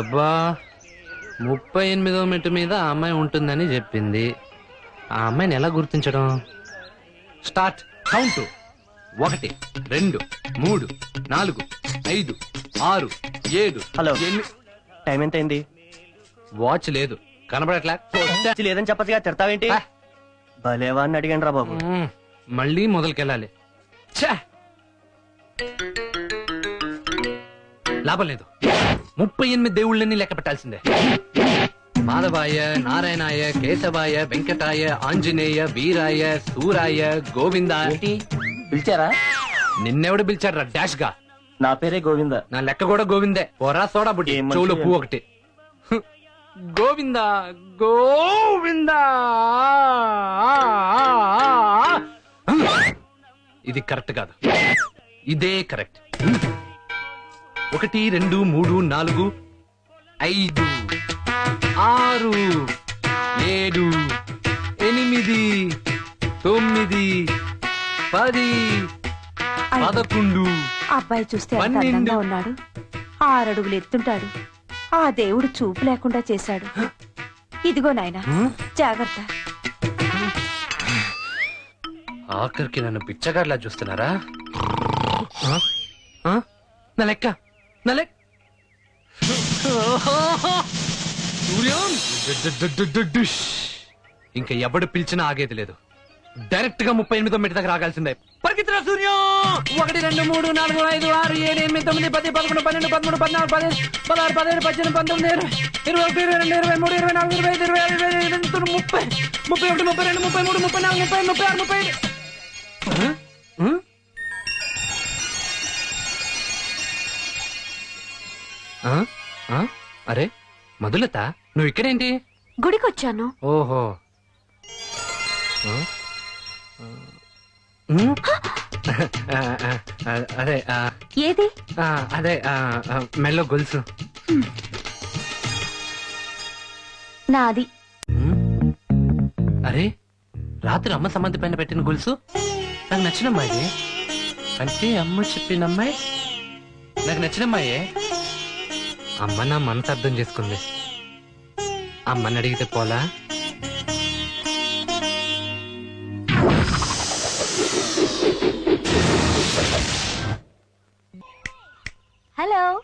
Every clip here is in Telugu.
అబ్బా ముప్పై ఎనిమిదో మెట్టు మీద ఆ అమ్మాయి ఉంటుందని చెప్పింది ఆ అమ్మాయిని ఎలా గుర్తించడం స్టార్ట్ కౌంట్ ఒకటి రెండు మూడు నాలుగు ఐదు ఆరు ఏడు హలో. టైం ఎంత అయింది వాచ్ లేదు కనబడట్లే కొట్టా. లేదని చెప్పచ్చుగా తిడతావేంటి ఆ. భలేవా అని అడిగాను రా బాబు మ్మ్. మళ్ళీ మొదలుకెళ్ళాలి ఛే! లాభం లేదు ముప్పై ఎనిమిది దేవుళ్ళని లెక్క పెట్టాల్సిందే. మాధవాయ నారాయణాయ కేశవాయ వెంకటాయ ఆంజనేయ వీరాయ సూరాయ గోవింద. పిలిచారా? నిన్నెవడు పిలిచాడు డాష్గా. నా పేరే గోవింద. నా లెక్క కూడా గోవిందే. పోరా సోడా బుడ్డి చెవులో పువ్వు ఒకటి. గోవింద గోవింద. ఇది కరెక్ట్ కాదు. ఇదే కరెక్ట్. ఒకటి రెండు మూడు నాలుగు ఐదు ఆరు ఏడు ఎనిమిది తొమ్మిది పది పదకొండు అబ్బాయి చూస్తే ఎంత పన్నెండు. అందంగా ఉన్నాడు. ఆరడుగులు ఎత్తుంటాడు. ఆ దేవుడు చూపు లేకుండా చేశాడు. ఇదిగో నాయనా? జాగ్రత్త. ఆఖరికి నన్ను పిచ్చగాడ్లా చూస్తున్నారా? నా లెక్క. నా లెక్క సూర్యం డుడ్డుడ్డుడ్డుడ్డుష్. ఇంకా ఎవడు పిలిచినా ఆగేది లేదు డైరెక్ట్గా ముప్పై ఎనిమిదో మెట్టి దగ్గర ఆగాల్సిందే పరిగెత్తురా సూర్యం ఒకటి రెండు మూడు నాలుగు ఐదు ఆరు ఏడు ఎనిమిది తొమ్మిది పది పదకొండు పన్నెండు పదమూడు పద్నాలుగు పదిహేను పదహారు పదిహేడు పద్దెనిమిది పంతొమ్మిది ఇరవై ఇరవై ఒకటి ఇరవై రెండు ఇరవై మూడు ఇరవై నాలుగు ఇరవై ఐదు ఇరవై ఆరు ఇరవై ఏడు ఇరవై ఎనిమిది ముప్పై ముప్పై ఒకటి ముప్పై రెండు ముప్పై మూడు ముప్పై నాలుగు ముప్పై ముప్పై ఆరు ముప్పై ఆ? ఆ? అరే మధులత నువ్వు ఇక్కడేంటి? గుడికొచ్చాను. ఓహో. ఆ? ఆ. ఉమ్? ఆ, ఆ, ఆ, అదే ఆ, ఏది? ఆ, అదే ఆ, ఆ, మెల్లో గొలుసు. నాది. ఉమ్? అరే రాత్రి అమ్మ సమాధి పైన పెట్టిన గొలుసు? నాకు నచ్చిన అమ్మాయి. అంటే అమ్మ చెప్పిన అమ్మాయి? నాకు నచ్చిన అమ్మాయే? అమ్మ నా మనసు అర్థం చేసుకుంది. అమ్మని అడిగితే పోలా? హలో.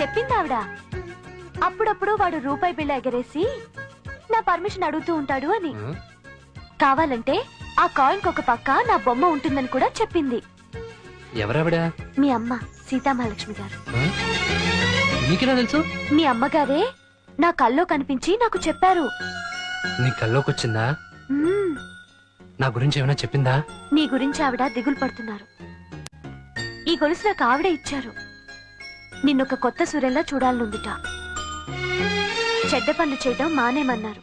చెప్పింది ఆవిడ. అప్పుడప్పుడు వాడు రూపాయి బిళ్ళ ఎగరేసి నా పర్మిషన్ అడుగుతూ ఉంటాడు అని? కావాలంటే ఆ కాయిన్ ఒక పక్క నా బొమ్మ ఉంటుందని కూడా చెప్పింది. ఎవరావిడ? మీ అమ్మ సీతామహాలక్ష్మి గారు? నీకెలా తెలుసు? మీ అమ్మగారే నా కల్లో కనిపించి నాకు చెప్పారు. నీ కల్లోకి వచ్చిందా మ్మ్, నా గురించి ఏమైనా చెప్పిందా? నీ గురించి ఆవిడ దిగులు పడుతున్నారు. ఈ గొలుసు నాకు ఆవిడే ఇచ్చారు. నిన్నొక కొత్త సూర్యంలా చూడాలనుందిట. చెడ్డ పనులు చేయడం మానేమన్నారు.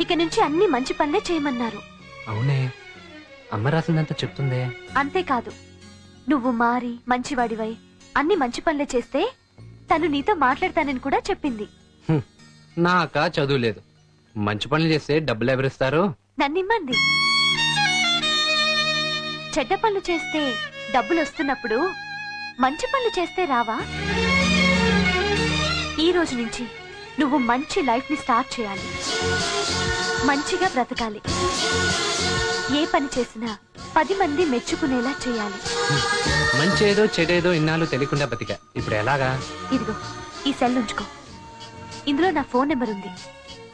ఇక నుంచి అన్ని మంచి పనులే చేయమన్నారు. అవునే. అమ్మ రాసిందంతా చెప్తుందే. అంతేకాదు నువ్వు మారి మంచివాడివై. అన్ని మంచి పనులే చేస్తే తను నీతో మాట్లాడతానని కూడా చెప్పింది. హ్మ్. నాకా చదువు లేదు. మంచి పనులు చేస్తే డబ్బులు ఎవరిస్తారు? నన్నిమ్మంది. చెడ్డ పనులు చేస్తే డబ్బులు వస్తున్నప్పుడు మంచి పనులు చేస్తే రావా? ఈ రోజు నుంచి నువ్వు మంచి లైఫ్ని స్టార్ట్ చేయాలి. మంచిగా బ్రతకాలి. ఏ పని చేసినా పది మంది మెచ్చుకునేలా చేయాలి. మంచేదో చెడేదో ఇన్నాళ్ళు తెలియకుండా బతిక. ఇప్పుడు ఎలాగా? ఇదిగో ఈ సెల్ ఉంచుకో. ఇందులో నా ఫోన్ నెంబర్ ఉంది.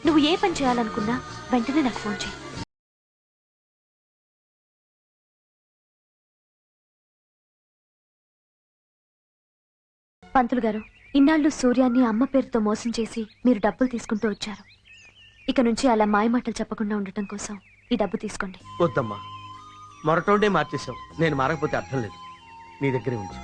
నువ్వు ఏ పని చేయాలనుకున్నా వెంటనే నాకు ఫోన్ చేయి. పంతులు గారు ఇన్నాళ్ళు సూర్యాన్ని అమ్మ పేరుతో మోసం చేసి మీరు డబ్బులు తీసుకుంటూ వచ్చారు. ఇక నుంచి అలా మాయమాటలు చెప్పకుండా ఉండటం కోసం ఈ డబ్బు తీసుకోండి. వద్దమ్మా. మొరటోడే మార్చేసావు నేను మారకపోతే అర్థం లేదు. నీ దగ్గరే ఉంచు.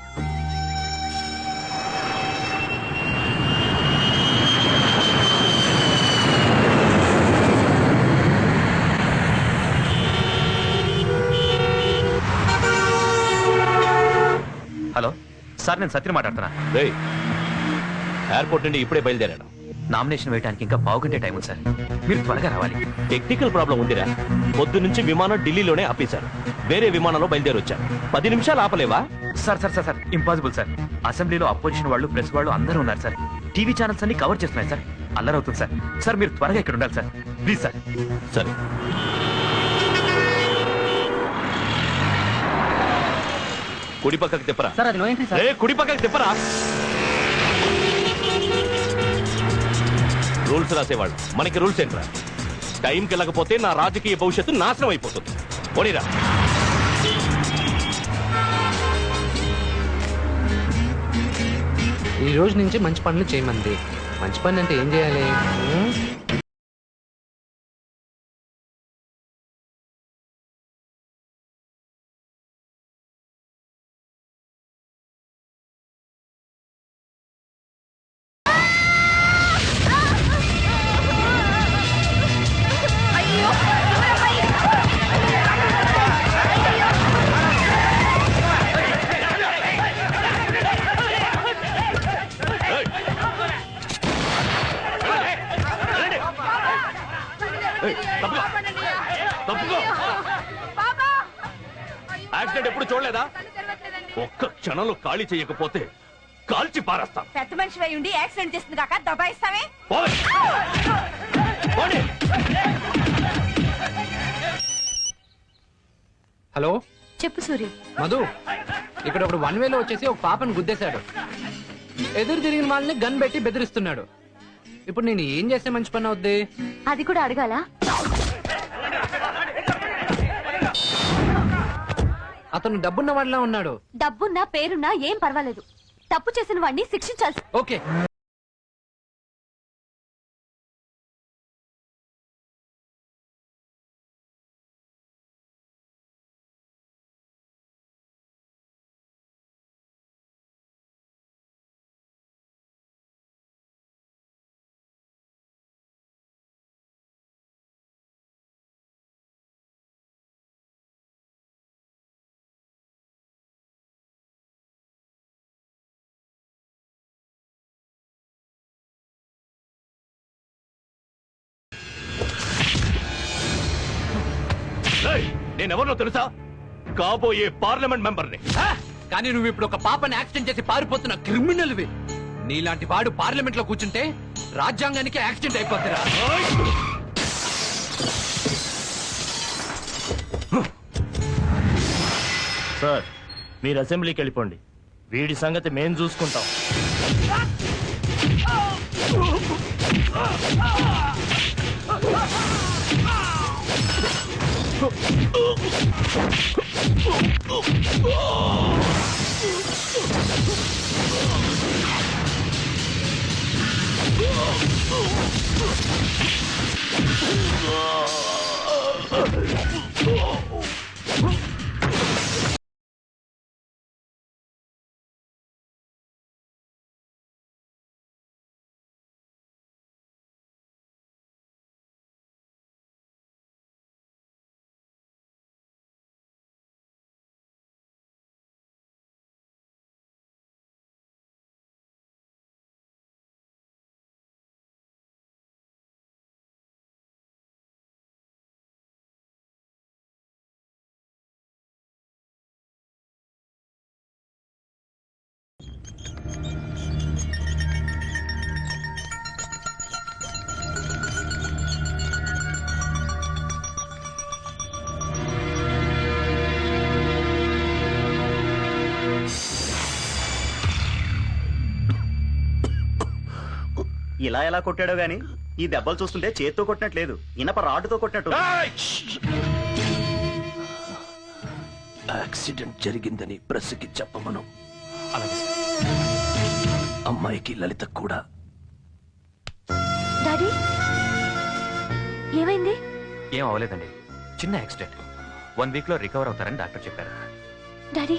హలో సార్ నేను సత్యం మాట్లాడుతున్నా. రేయ్ ఎయిర్పోర్ట్ నుండి ఇప్పుడే బయలుదేరాడు నామినేషన్ వేయడానికి ఇంకా పావుగంటే టైం ఉంది సార్. మీరు త్వరగా రావాలి. టెక్నికల్ ప్రాబ్లం ఉందిరా. పొద్దు నుంచి విమానం ఢిల్లీలోనే ఆపేశారు. వేరే విమానంలో బయలుదేరి వచ్చాను పది నిమిషాలు ఆపలేవా? Sir sir sir sir impossible sir. అసెంబ్లీలో అపోజిషన్ వాళ్ళు ప్రెస్ వాళ్ళు అందరూ ఉన్నారు సార్. టీవీ ఛానల్స్ అన్ని కవర్ చేస్తున్నాయి సార్. అల్లరవుతుంది సార్. సార్ మీరు త్వరగా ఇక్కడ ఉండాలి సార్. Please sir. సరే. కుడి పక్కకి తిప్పరా. సార్ అది నో ఎంట్రీ ఏ కుడి పక్కకి తిప్పరా. రూల్స్ రాసేవాళ్ళు. మనకి రూల్స్ ఏంట్రా? టైంకి వెళ్ళకపోతే నా రాజకీయ భవిష్యత్తు నాశనం అయిపోతుంది. పోనీరా. ఈ రోజు నుంచి మంచి పనులు చేయమంది. మంచి పని అంటే ఏం చేయాలి? క్షణంలో ఖాళీ చేయకపోతే కాల్చి పారేస్తాం. పెద్ద మనిషి అయి ఉండి యాక్సిడెంట్ చేస్తుంది కాక దబాయిస్తావే. హలో? చెప్పు సూర్యం. మధు ఇక్కడ ఒకడు వన్ వేలో వచ్చేసి ఒక పాపను గుద్దేశాడు. ఎదురు తిరిగిన వాళ్ళని గన్ పెట్టి బెదిరిస్తున్నాడు. ఇప్పుడు నేను ఏం చేస్తే మంచి పని అవుద్ది? అది కూడా అడగాల? అతను డబ్బున్న వాళ్ళ ఉన్నాడు. డబ్బున్నా పేరున్నా ఏం పర్వాలేదు. తప్పు చేసిన వాడిని శిక్షించాల్సి ఓకే. నేనెవరినో తెలుసా? కాబోయే పార్లమెంట్ మెంబర్ని! కానీ నువ్వు ఇప్పుడు ఒక పాపని యాక్సిడెంట్ చేసి పారిపోతున్న క్రిమినల్వి. నీలాంటి వాడు పార్లమెంట్లో కూర్చుంటే రాజ్యాంగానికి యాక్సిడెంట్ అయిపోతుందిరా సార్ మీరు అసెంబ్లీకి వెళ్ళిపోండి. వీడి సంగతి మేం చూసుకుంటాం. Oh! ఇలా ఎలా కొట్టాడో గాని? ఈ దెబ్బలు చూస్తుంటే చేత్తో కొట్టినట్లేదు ఇనప రాడ్డుతో కొట్టినట్టు! యాక్సిడెంట్ జరిగిందని ప్రెస్కి చెప్పమను. అమ్మాయికి లలిత కూడా. డాడీ ఏమైంది? ఏం అవ్వలేదండి. చిన్న యాక్సిడెంట్. వన్ వీక్లో రికవర్ అవుతారని డాక్టర్ చెప్పారు. డాడీ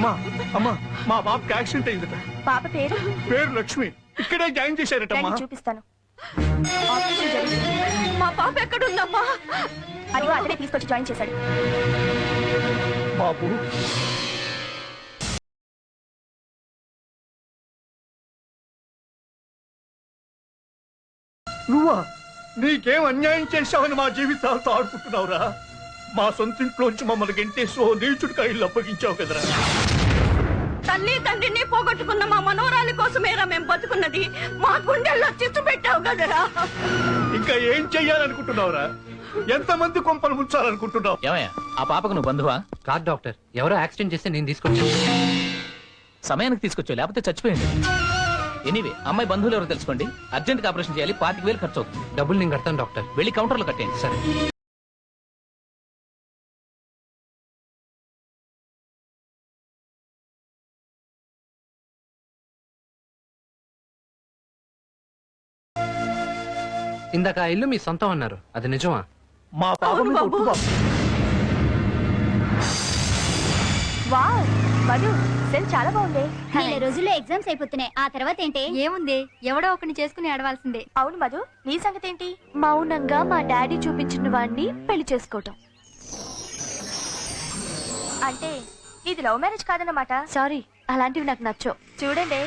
అమ్మా అమ్మా మా బాబుకి యాక్సిడెంట్ అయిందట. పాప పేరు? పేరు లక్ష్మి. ఇక్కడే జాయిన్ చేశారటమ్మా రండి చూపిస్తాను. ఆపరేషన్ జరిగింది మా పాప ఎక్కడుందమ్మా? అదిగో అతనే తీసుకొచ్చి జాయిన్ చేశాడు. బాబు. నువ్వా? నీకేం అన్యాయం చేశావని మా జీవితాలతో ఆడుకుంటున్నావురా? మా సొంత ఇంట్లోంచి మమ్మల్ని గెంటేసి నీచుడికి ఇల్లు అప్పగించావు కదరా. తల్లి తండ్రిని పోగొట్టుకున్న మా మనోరాలి కోసమేరా మేము బతుకున్నది. మా గుండెల్లో చిచ్చు పెట్టావు కదరా. ఇంకా ఏం చెయ్యాలనుకుంటున్నావురా? ఎంతమంది కొంపలు ముంచాలనుకుంటున్నావు? ఏమయ్యా ఆ పాపకు నువ్వు బంధువా? కాదు డాక్టర్ ఎవరో యాక్సిడెంట్ చేస్తే నేను తీసుకొచ్చాను. సమయానికి తీసుకొచ్చావు లేకపోతే చచ్చిపోయింది. ఎనీవే అమ్మాయి బంధువులు ఎవరు తెలుసుకోండి. అర్జెంట్ ఆపరేషన్ చేయాలి పాతిక వేలు ఖర్చు అవుతుంది. డబ్బులు నేను కడతాను డాక్టర్. వెళ్ళి కౌంటర్లో కట్టేయండి. సరే. ఇందాక ఆ ఇల్లు మీ సొంతం అన్నారు. అది నిజమా? మా పాప బాబు. వావ్. మధు సెల్ చాలా బాగుంది. నెల రోజుల్లో ఎగ్జామ్స్ అయిపోతున్నాయి. ఆ తర్వాత ఏంటి? ఏముంది? ఎవడో ఒకరిని చేసుకుని ఆడవాల్సిందే అవును మధు నీ సంగతి ఏంటి? మౌనంగా మా డాడీ చూపించిన వాడిని పెళ్ళి చేసుకోవటం. అంటే ఇది లవ్ మ్యారేజ్ కాదన్నమాట. సారీ. అలాంటివి నాకు నచ్చవు. చూడండి.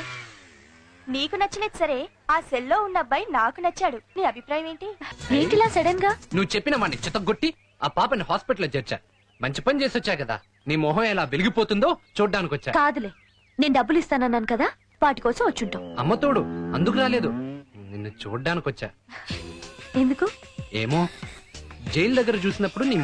నీకు నచ్చలేదు సరే ఆ సెల్లో ఉన్న అబ్బాయి నాకు నచ్చాడు. నీ అభిప్రాయం ఏంటి? ఏంటిలా సడన్గా? నువ్వు చెప్పిన వాడిని చిత్తగొట్టి ఆ పాపని హాస్పిటల్లో చేర్చా. మంచి పని చేసి వచ్చా కదా? నీ మొహం ఎలా వెలిగిపోతుందో చూడ్డానికి వచ్చా కాదులే నేను డబ్బులు ఇస్తానన్నాను కదా? వాటి కోసం వచ్చుంటాం అమ్మ తోడు అందుకు రాలేదు. నిన్ను చూడ్డానికి వచ్చా ఎందుకు? ఏమో జైలు దగ్గర చూసినప్పుడు నీ